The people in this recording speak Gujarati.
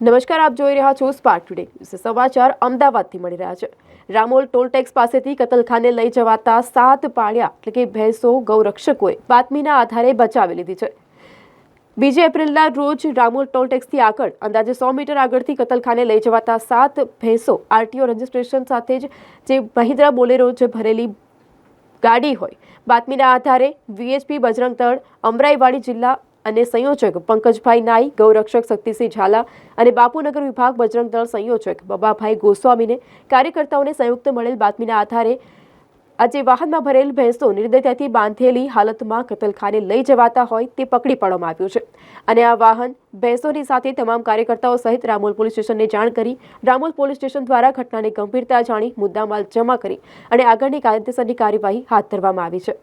નમસ્કાર, આપ જોઈ રહ્યા છો સ્પાર્ક ટુડે. સમાચાર અમદાવાદથી મળી રહ્યા છે. રામોલ ટોલ ટેક્સ પાસેથી કતલખાને લઈ જવાતા સાત પાળિયા, એટલે કે ભેંસો, ગૌરક્ષકોએ બાતમીના આધારે બચાવી લીધી છે. બીજી એપ્રિલના રોજ રામોલ ટોલ ટેક્સથી આગળ, અંદાજે સો મીટર આગળથી કતલખાને લઈ જવાતા સાત ભેંસો આરટીઓ રજિસ્ટ્રેશન સાથે જ, જે મહિન્દ્રા બોલેરો જે ભરેલી ગાડી હોય. બાતમીના આધારે વીએચપી બજરંગ દળ અમરાઈવાડી જિલ્લા અને સંયોજક પંકજભાઈ નાઈ, ગૌરક્ષક શક્તિસિંહ ઝાલા અને બાપુનગર વિભાગ બજરંગ દળ સંયોજક બબાભાઈ ગોસ્વામીને કાર્યકર્તાઓને સંયુક્ત મળેલ બાતમીના આધારે આજે વાહનમાં ભરેલ ભેંસો નિર્દયતાથી બાંધેલી હાલતમાં કતલખાને લઈ જવાતા હોય તે પકડી પાડવામાં આવ્યું છે. અને આ વાહન ભેંસોની સાથે તમામ કાર્યકર્તાઓ સહિત રામોલ પોલીસ સ્ટેશનને જાણ કરી, રામોલ પોલીસ સ્ટેશન દ્વારા ઘટનાની ગંભીરતા જાણી મુદ્દામાલ જમા કરી અને આગળની કાયદેસરની કાર્યવાહી હાથ ધરવામાં આવી છે.